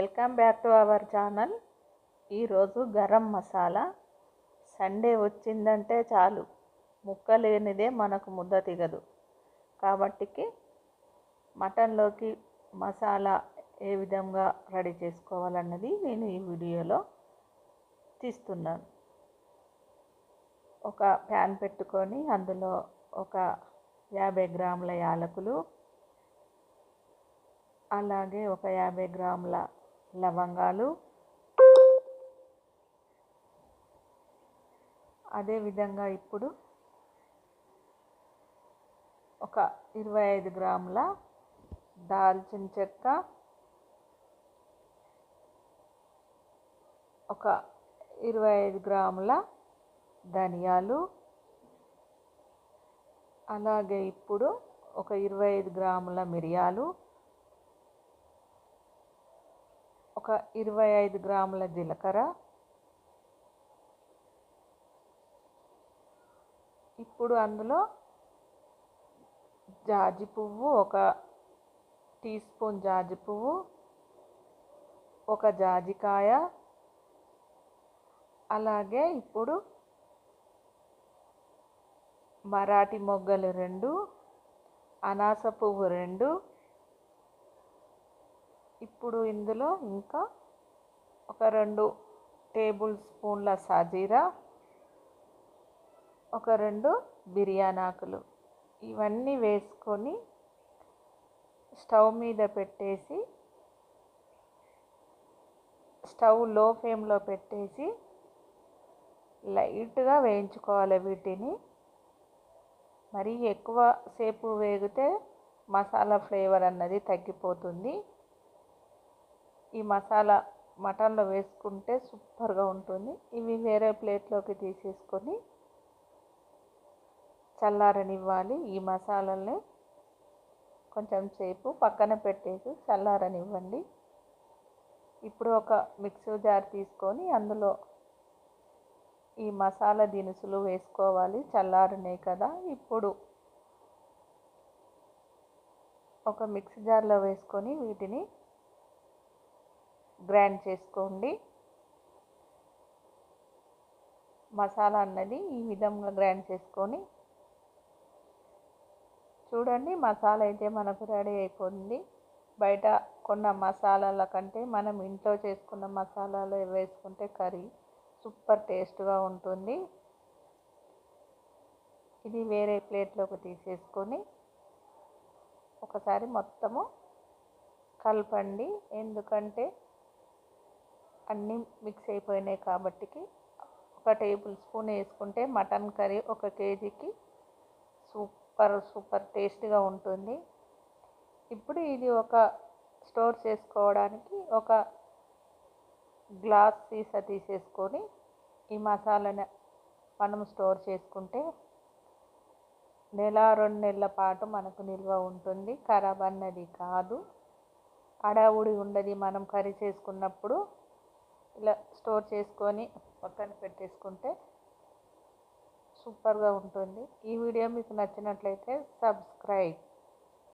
Welcome back to our channel. ఈరోజు garam masala. Sunday వచ్చిందంటే చాలు. ముక్క లేనిదే మనకు ముద్ద తిగదు. కాబట్టికి మటన్లోకి మసాలా ఏ విధంగా రెడీ చేసుకోవాలన్నది నేను ఈ వీడియోలో తీస్తున్నాను. ఒక ప్యాన్ పెట్టుకొని అందులో ఒక యాభై గ్రాముల యాలకులు అలాగే ఒక యాభై గ్రాముల లవంగాలు. అదేవిధంగా ఇప్పుడు ఒక ఇరవై ఐదు గ్రాముల దాల్చిన చెక్క ఒక ఇరవై ఐదు గ్రాముల ధనియాలు. అలాగే ఇప్పుడు ఒక ఇరవై ఐదు గ్రాముల మిరియాలు. ఒక ఇరవై ఐదు గ్రాముల జీలకర్ర. ఇప్పుడు అందులో జాజి పువ్వు ఒక టీ స్పూన్ జాజి పువ్వు ఒక జాజికాయ అలాగే ఇప్పుడు మరాఠీ మొగ్గలు రెండు అనాస పువ్వు రెండు ఇప్పుడు ఇందులో ఇంకా ఒక రెండు టేబుల్ స్పూన్ల సాజీరా ఒక రెండు బిర్యానీ ఆకులు. ఇవన్నీ వేసుకొని స్టవ్ మీద పెట్టేసి స్టవ్లో ఫ్లేమ్లో పెట్టేసి లైట్గా వేయించుకోవాలి వీటిని. మరీ ఎక్కువ సేపు వేగితే మసాలా ఫ్లేవర్ అన్నది తగ్గిపోతుంది. ఈ మసాలా మటన్లో వేసుకుంటే సూపర్గా ఉంటుంది. ఇవి వేరే ప్లేట్లోకి తీసేసుకొని చల్లారనివ్వాలి ఈ మసాలాల్ని. కొంచెం సేపు పక్కన పెట్టేసి చల్లారనివ్వండి. ఇప్పుడు ఒక మిక్సీ జార్ తీసుకొని అందులో ఈ మసాలా దినుసులు వేసుకోవాలి. చల్లారినాయి కదా. ఇప్పుడు ఒక మిక్సీ జార్లో వేసుకొని వీటిని గ్రైండ్ చేసుకోండి. మసాలా అన్నది ఈ విధంగా గ్రైండ్ చేసుకొని చూడండి మసాలా అయితే మనకు రెడీ అయిపోయింది. బయట కొన్న మసాలాల కంటే మనం ఇంట్లో చేసుకున్న మసాలాలు వేసుకుంటే కర్రీ సూపర్ టేస్ట్గా ఉంటుంది. ఇది వేరే ప్లేట్లోకి తీసేసుకొని ఒకసారి మొత్తము కలపండి. ఎందుకంటే అన్నీ మిక్స్ అయిపోయినాయి కాబట్టికి ఒక టేబుల్ స్పూన్ వేసుకుంటే మటన్ కర్రీ ఒక కేజీకి సూపర్ సూపర్ టేస్ట్గా ఉంటుంది. ఇప్పుడు ఇది ఒక స్టోర్ చేసుకోవడానికి ఒక గ్లాస్ సీసా తీసేసుకొని ఈ మసాలాని మనం స్టోర్ చేసుకుంటే నెల రెండు నెలల పాటు మనకు నిల్వ ఉంటుంది. ఖరాబ్ అన్నది కాదు. అడావుడి ఉండదు మనం కర్రీ చేసుకున్నప్పుడు. ఇలా స్టోర్ చేసుకొని పక్కన పెట్టేసుకుంటే సూపర్గా ఉంటుంది. ఈ వీడియో మీకు నచ్చినట్లయితే సబ్స్క్రైబ్.